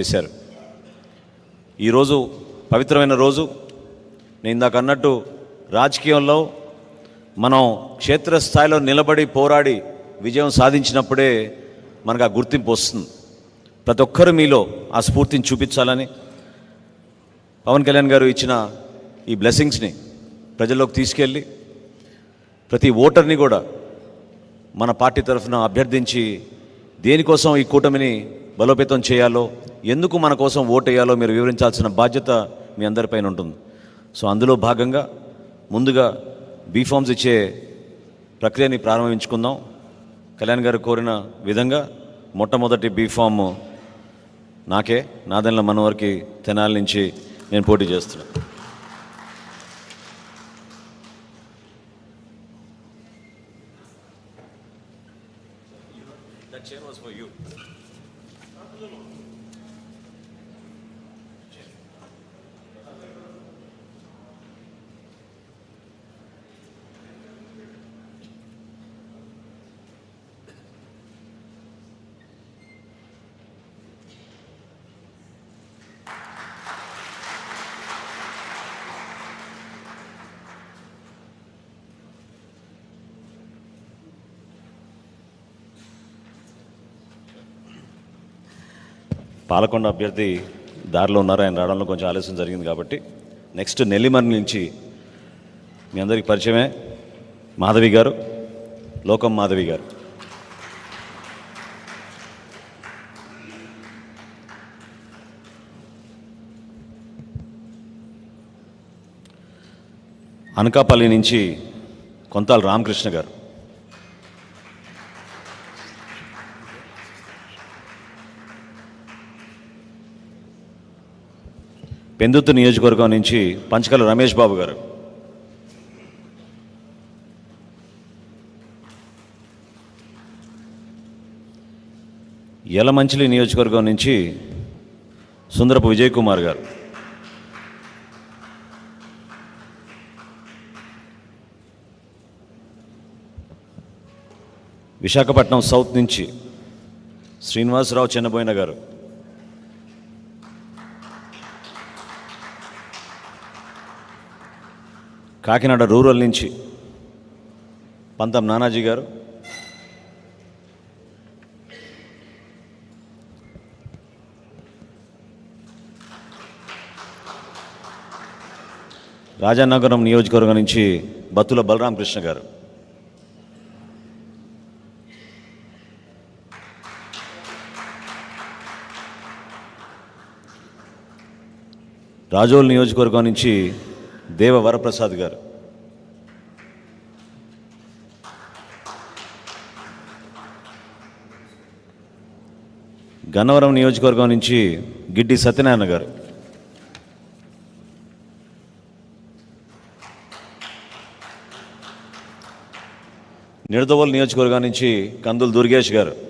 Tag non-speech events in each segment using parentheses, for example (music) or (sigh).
చేశారు. ఈరోజు పవిత్రమైన రోజు. నేను ఇందాక అన్నట్టు రాజకీయంలో మనం క్షేత్రస్థాయిలో నిలబడి పోరాడి విజయం సాధించినప్పుడే మనకు ఆ గుర్తింపు వస్తుంది. ప్రతి ఒక్కరు మీలో ఆ స్ఫూర్తిని చూపించాలని పవన్ కళ్యాణ్ గారు ఇచ్చిన ఈ బ్లెస్సింగ్స్ని ప్రజల్లోకి తీసుకెళ్ళి ప్రతి ఓటర్ని కూడా మన పార్టీ తరఫున అభ్యర్థించి దేనికోసం ఈ కూటమిని బలోపేతం చేయాలో ఎందుకు మన కోసం ఓటేయాలో మీరు వివరించాల్సిన బాధ్యత మీ అందరిపైన ఉంటుంది. సో అందులో భాగంగా ముందుగా బీఫామ్స్ ఇచ్చే ప్రక్రియని ప్రారంభించుకుందాం. కళ్యాణ్ గారు కోరిన విధంగా మొట్టమొదటి బీఫామ్ నాకే నాదెన్ల మనవరికి తెనాలి నుంచి నేను పోటీ చేస్తున్నాను That chair was for you. 한 표정 없어요. Palakonda అభ్యర్థి దారిలో ఉన్నారు. ఆయన రావడంలో కొంచెం ఆలస్యం జరిగింది కాబట్టి నెక్స్ట్ నెల్లిమర్ నుంచి మీ అందరికీ పరిచయమే మాధవి గారు లోకం మాధవి గారు. అనకాపల్లి నుంచి కొంతాల రామకృష్ణ గారు. పెందుతు నియోజకవర్గం నుంచి పంచకల రమేష్ బాబు గారు. యలమంచిలి నియోజకవర్గం నుంచి సుందరపు విజయ్ కుమార్ గారు. విశాఖపట్నం సౌత్ నుంచి శ్రీనివాసరావు చిన్నబోయిన గారు. కాకినాడ రూరల్ నుంచి పంతం నానాజీ గారు. రాజానగరం నియోజకవర్గం నుంచి బత్తుల బలరామకృష్ణ గారు. రాజోల్ నియోజకవర్గం నుంచి దేవ వరప్రసాద్ గారు. గన్నవరం నియోజకవర్గం నుంచి గిడ్డి సత్యనారాయణ గారు. నిడదవోలు నియోజకవర్గం నుంచి కందులు దుర్గేష్ గారు.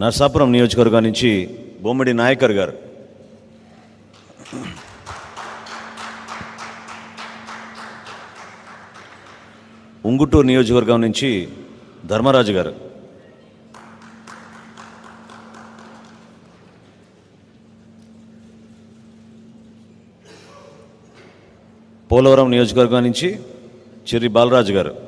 నర్సాపురం నియోజకవర్గం నుంచి బొమ్మిడి నాయకర్ గారు. ఉంగుటూరు నియోజకవర్గం నుంచి ధర్మరాజు గారు. పోలవరం నియోజకవర్గం నుంచి చిర్రి బాలరాజు గారు.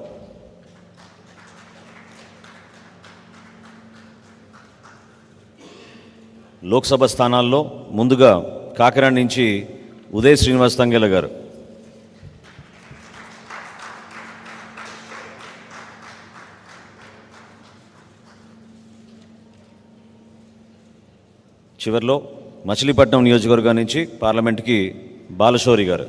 లోక్సభ స్థానాల్లో ముందుగా కాకినాడ నుంచి ఉదయ్ శ్రీనివాస్ తంగేల గారు. చివరిలో మచిలీపట్నం నియోజకవర్గం నుంచి పార్లమెంట్కి బాలశౌరి గారు.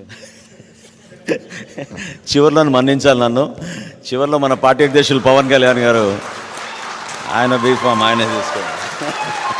(laughs) చివరిలో మన్నించాలి నన్ను. చివరిలో మన పార్టీ అధ్యక్షులు పవన్ కళ్యాణ్ గారు. ఆయన బీఫామ్ ఆయనే తీసుకోండి.